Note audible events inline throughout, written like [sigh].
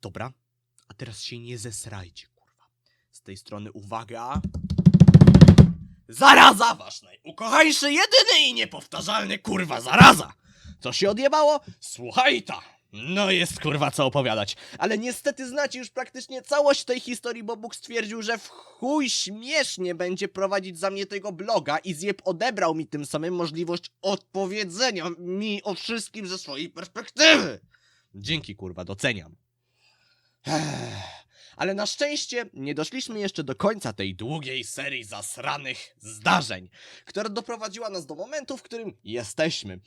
Dobra, a teraz się nie zesrajcie, kurwa. Z tej strony uwaga. Zaraza wasz najukochańszy, jedyny i niepowtarzalny, kurwa, zaraza! Co się odjebało? Słuchaj ta! No jest kurwa co opowiadać. Ale niestety znacie już praktycznie całość tej historii, bo Bóg stwierdził, że w chuj śmiesznie będzie prowadzić za mnie tego bloga i zjeb odebrał mi tym samym możliwość odpowiedzenia mi o wszystkim ze swojej perspektywy. Dzięki kurwa, doceniam. Ale na szczęście nie doszliśmy jeszcze do końca tej długiej serii zasranych zdarzeń, która doprowadziła nas do momentu, w którym jesteśmy.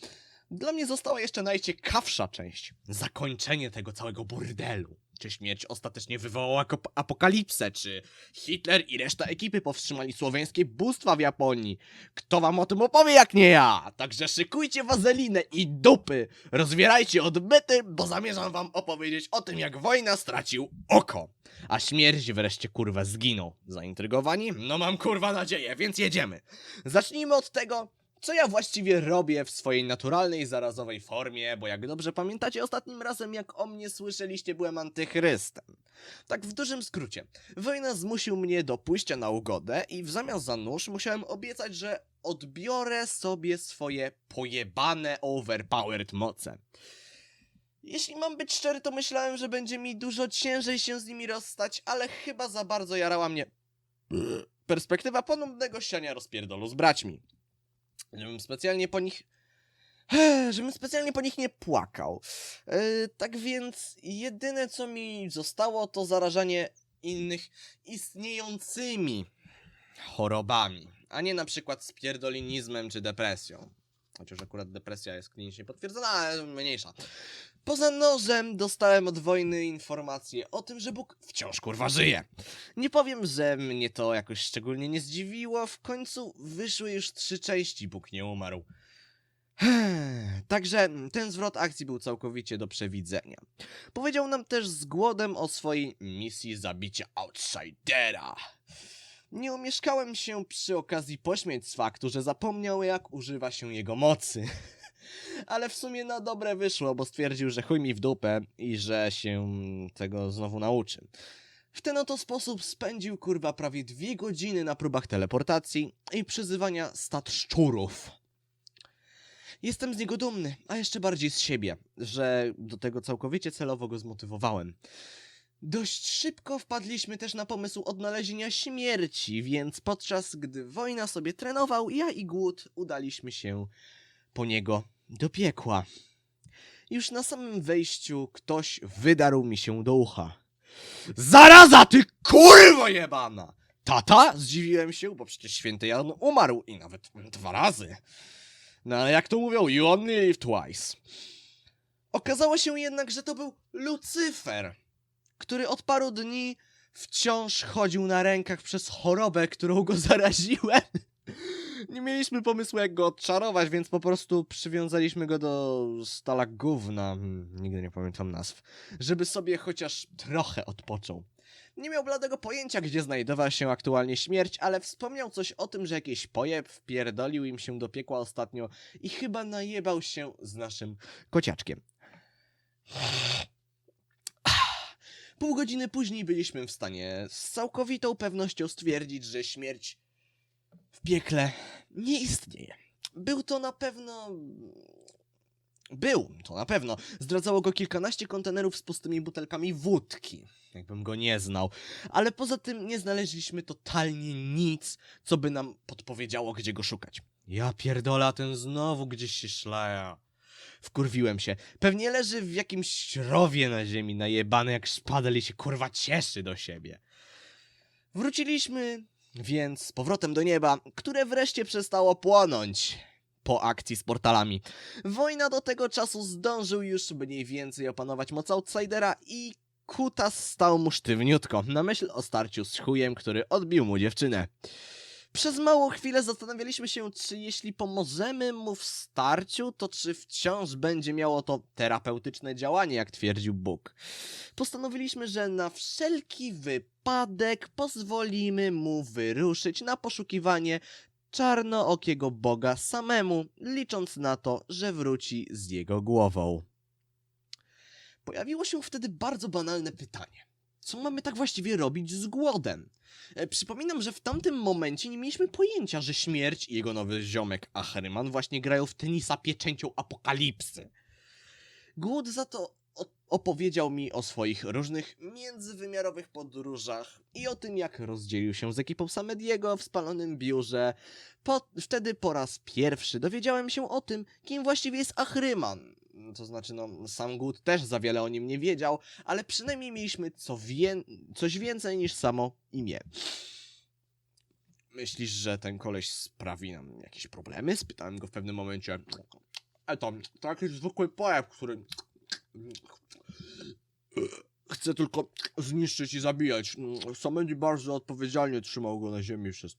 Dla mnie została jeszcze najciekawsza część. Zakończenie tego całego burdelu. Czy śmierć ostatecznie wywołała apokalipsę, czy Hitler i reszta ekipy powstrzymali słowiańskie bóstwa w Japonii. Kto wam o tym opowie jak nie ja? Także szykujcie wazelinę i dupy. Rozwierajcie odbyty, bo zamierzam wam opowiedzieć o tym, jak wojna stracił oko. A śmierć wreszcie kurwa zginął. Zaintrygowani? No mam kurwa nadzieję, więc jedziemy. Zacznijmy od tego, co ja właściwie robię w swojej naturalnej, zarazowej formie, bo jak dobrze pamiętacie, ostatnim razem jak o mnie słyszeliście, byłem antychrystem. Tak w dużym skrócie. Wojna zmusił mnie do pójścia na ugodę i w zamian za nóż musiałem obiecać, że odbiorę sobie swoje pojebane overpowered moce. Jeśli mam być szczery, to myślałem, że będzie mi dużo ciężej się z nimi rozstać, ale chyba za bardzo jarała mnie perspektywa ponownego siania rozpierdolu z braćmi. Żebym specjalnie po nich... [sighs] Żebym specjalnie po nich nie płakał. Yy, tak więc jedyne co mi zostało to zarażanie innych istniejącymi chorobami, a nie na przykład spierdolinizmem czy depresją. Chociaż akurat depresja jest klinicznie potwierdzona, ale mniejsza. Poza nożem dostałem od wojny informację o tym, że Bóg wciąż kurwa żyje. Nie powiem, że mnie to jakoś szczególnie nie zdziwiło, w końcu wyszły już trzy części Bóg nie umarł. [sighs] Także ten zwrot akcji był całkowicie do przewidzenia. Powiedział nam też z głodem o swojej misji zabicia Outsidera. Nie umieszkałem się przy okazji pośmiać z faktu, że zapomniał jak używa się jego mocy. [laughs] Ale w sumie na dobre wyszło, bo stwierdził, że chuj mi w dupę i że się tego znowu nauczy. W ten oto sposób spędził kurwa prawie dwie godziny na próbach teleportacji i przyzywania stat szczurów. Jestem z niego dumny, a jeszcze bardziej z siebie, że do tego całkowicie celowo go zmotywowałem. Dość szybko wpadliśmy też na pomysł odnalezienia śmierci, więc podczas gdy wojna sobie trenował, ja i głód udaliśmy się po niego do piekła. Już na samym wejściu ktoś wydarł mi się do ucha. Zaraza, ty kurwo jebana! Tata? Zdziwiłem się, bo przecież święty Jan umarł i nawet dwa razy. No ale jak to mówią, you only live twice. Okazało się jednak, że to był Lucyfer, który od paru dni wciąż chodził na rękach przez chorobę, którą go zaraziłem. Nie mieliśmy pomysłu, jak go odczarować, więc po prostu przywiązaliśmy go do stala gówna, hmm, nigdy nie pamiętam nazw, żeby sobie chociaż trochę odpoczął. Nie miał bladego pojęcia, gdzie znajdowała się aktualnie śmierć, ale wspomniał coś o tym, że jakiś pojeb wpierdolił im się do piekła ostatnio i chyba najebał się z naszym kociaczkiem. Pół godziny później byliśmy w stanie z całkowitą pewnością stwierdzić, że śmierć w piekle nie istnieje. Był to na pewno. Był to na pewno. Zdradzało go kilkanaście kontenerów z pustymi butelkami wódki. Jakbym go nie znał. Ale poza tym nie znaleźliśmy totalnie nic, co by nam podpowiedziało, gdzie go szukać. Ja pierdola, ten znowu gdzieś się szlaja. Wkurwiłem się. Pewnie leży w jakimś rowie na ziemi, najebany jak szpadel i się kurwa cieszy do siebie. Wróciliśmy więc z powrotem do nieba, które wreszcie przestało płonąć po akcji z portalami. Wojna do tego czasu zdążył już mniej więcej opanować moc Outsidera i Kutas stał mu sztywniutko na myśl o starciu z chujem, który odbił mu dziewczynę. Przez małą chwilę zastanawialiśmy się, czy jeśli pomożemy mu w starciu, to czy wciąż będzie miało to terapeutyczne działanie, jak twierdził Bóg. Postanowiliśmy, że na wszelki wypadek pozwolimy mu wyruszyć na poszukiwanie czarnookiego Boga samemu, licząc na to, że wróci z jego głową. Pojawiło się wtedy bardzo banalne pytanie. Co mamy tak właściwie robić z głodem? E, Przypominam, że w tamtym momencie nie mieliśmy pojęcia, że śmierć i jego nowy ziomek Achryman właśnie grają w tenisa pieczęcią apokalipsy. Głód za to opowiedział mi o swoich różnych międzywymiarowych podróżach i o tym, jak rozdzielił się z ekipą Samediego w spalonym biurze. Po, wtedy po raz pierwszy dowiedziałem się o tym, kim właściwie jest Achryman. To znaczy, no, sam Głód też za wiele o nim nie wiedział, ale przynajmniej mieliśmy co wię- coś więcej niż samo imię. Myślisz, że ten koleś sprawi nam jakieś problemy? Spytałem go w pewnym momencie. E to, jakiś zwykły pojaw, który chce tylko zniszczyć i zabijać. Samedi bardzo odpowiedzialnie trzymał go na ziemi przez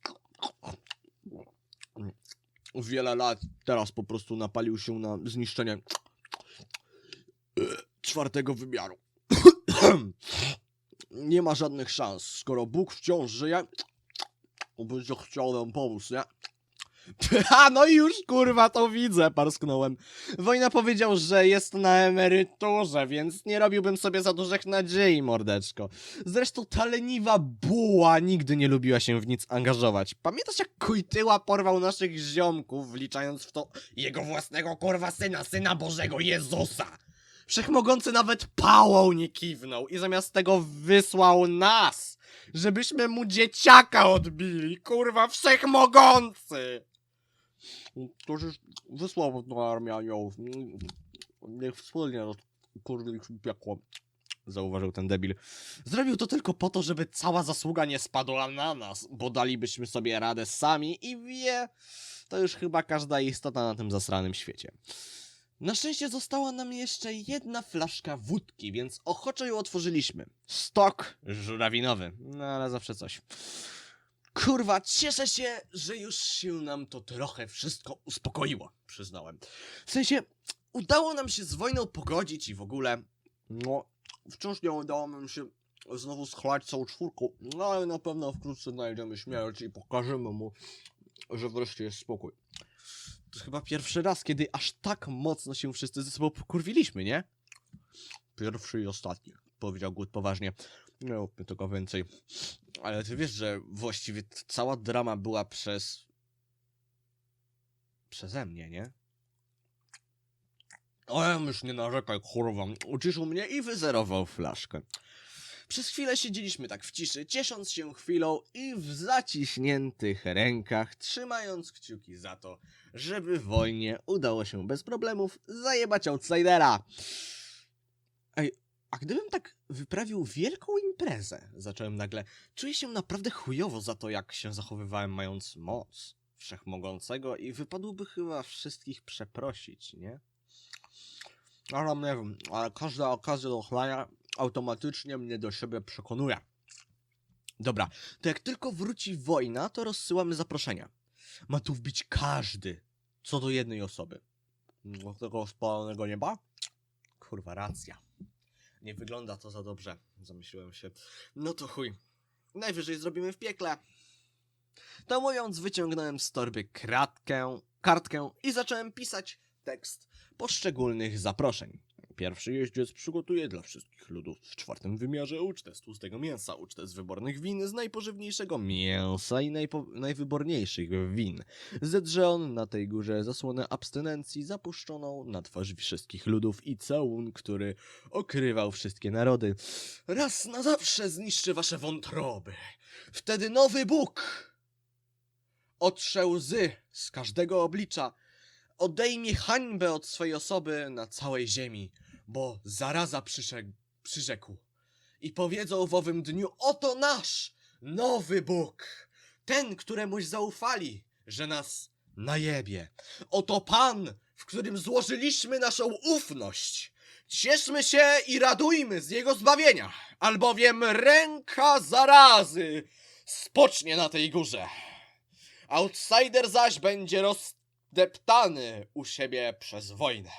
wiele lat. Teraz po prostu napalił się na zniszczenie czwartego wymiaru. [clears throat] Nie ma żadnych szans. Skoro Bóg wciąż żyje, będzie chciał nam pomóc, nie? [laughs] A no już kurwa to widzę, parsknąłem. Wojna powiedział, że jest na emeryturze, więc nie robiłbym sobie za dużych nadziei, mordeczko. Zresztą ta leniwa buła nigdy nie lubiła się w nic angażować. Pamiętasz jak Kujtyła porwał naszych ziomków, wliczając w to jego własnego kurwa syna, syna Bożego Jezusa? Wszechmogący nawet pałą nie kiwnął i zamiast tego wysłał nas, żebyśmy mu dzieciaka odbili, kurwa wszechmogący! To już wysłał do Armianiołów. Niech wspólnie ich piekło. Zauważył ten debil. Zrobił to tylko po to, żeby cała zasługa nie spadła na nas, bo dalibyśmy sobie radę sami i wie, to już chyba każda istota na tym zasranym świecie. Na szczęście została nam jeszcze jedna flaszka wódki, więc ochoczo ją otworzyliśmy. Stok żurawinowy, no ale zawsze coś. Kurwa, cieszę się, że już się nam to trochę wszystko uspokoiło, przyznałem. W sensie, udało nam się z wojną pogodzić i w ogóle, no, wciąż nie udało nam się znowu schlać całą czwórką, no ale na pewno wkrótce znajdziemy śmierć i pokażemy mu, że wreszcie jest spokój. To chyba pierwszy raz, kiedy aż tak mocno się wszyscy ze sobą pokurwiliśmy, nie? Pierwszy i ostatni, powiedział Gut poważnie. Nie róbmy tego więcej. Ale ty wiesz, że właściwie cała drama była przez... Przeze mnie, nie? O, już nie narzekaj, kurwa. Uciszył mnie i wyzerował flaszkę. Przez chwilę siedzieliśmy tak w ciszy, ciesząc się chwilą i w zaciśniętych rękach, trzymając kciuki za to, żeby wojnie udało się bez problemów zajebać outsidera. Ej, a gdybym tak wyprawił wielką imprezę, zacząłem nagle, czuję się naprawdę chujowo za to, jak się zachowywałem, mając moc wszechmogącego i wypadłoby chyba wszystkich przeprosić, nie? Ale nie wiem, ale każda okazja do chlania automatycznie mnie do siebie przekonuje. Dobra, to jak tylko wróci wojna, to rozsyłamy zaproszenia. Ma tu wbić każdy, co do jednej osoby. Do tego spalonego nieba? Kurwa, racja. Nie wygląda to za dobrze, zamyśliłem się. No to chuj. Najwyżej zrobimy w piekle. To mówiąc, wyciągnąłem z torby kratkę, kartkę i zacząłem pisać tekst poszczególnych zaproszeń. Pierwszy jeździec przygotuje dla wszystkich ludów w czwartym wymiarze ucztę z tłustego mięsa, ucztę z wybornych win, z najpożywniejszego mięsa i najwyborniejszych win. Zedrze on na tej górze zasłonę abstynencji zapuszczoną na twarz wszystkich ludów i całun, który okrywał wszystkie narody. Raz na zawsze zniszczy wasze wątroby. Wtedy nowy Bóg otrze łzy z każdego oblicza, odejmie hańbę od swej osoby na całej ziemi, bo zaraza przyszedł, przyrzekł. I powiedzą w owym dniu, oto nasz nowy Bóg, ten, któremuś zaufali, że nas najebie. Oto Pan, w którym złożyliśmy naszą ufność. Cieszmy się i radujmy z Jego zbawienia, albowiem ręka zarazy spocznie na tej górze. Outsider zaś będzie rozdeptany u siebie przez wojnę,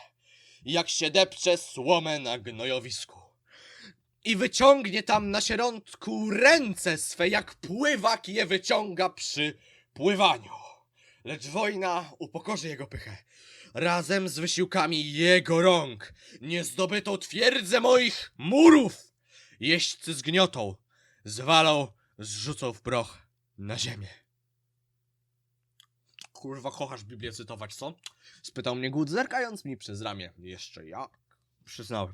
jak się depcze słomę na gnojowisku. I wyciągnie tam na sierątku ręce swe, jak pływak je wyciąga przy pływaniu. Lecz wojna upokorzy jego pychę. razem z wysiłkami jego rąk nie zdobyto twierdzę moich murów. Jeźdźcy zgniotą, zwalą, zrzucą w proch na ziemię. Kurwa, kochasz Biblię cytować, co? Spytał mnie Gut, zerkając mi przez ramię. Jeszcze jak? Przyznałem.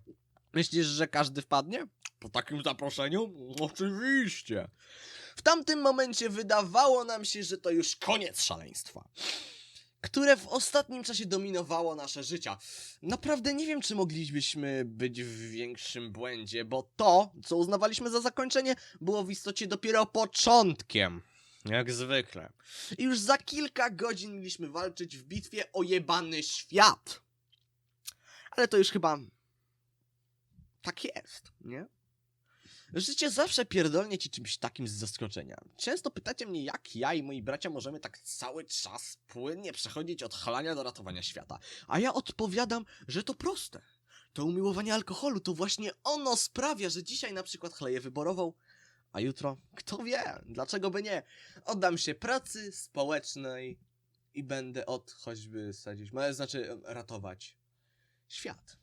Myślisz, że każdy wpadnie? Po takim zaproszeniu? Oczywiście. W tamtym momencie wydawało nam się, że to już koniec szaleństwa, które w ostatnim czasie dominowało nasze życia. Naprawdę nie wiem, czy moglibyśmy być w większym błędzie, bo to, co uznawaliśmy za zakończenie, było w istocie dopiero początkiem. Jak zwykle. I już za kilka godzin mieliśmy walczyć w bitwie o jebany świat. Ale to już chyba. Tak jest, nie? Życie zawsze pierdolnie ci czymś takim z zaskoczenia. Często pytacie mnie, jak ja i moi bracia możemy tak cały czas płynnie przechodzić od chalania do ratowania świata. A ja odpowiadam, że to proste. To umiłowanie alkoholu to właśnie ono sprawia, że dzisiaj na przykład chleję wyborową, a jutro, kto wie, dlaczego by nie, oddam się pracy społecznej i będę od choćby sadzić, znaczy ratować świat.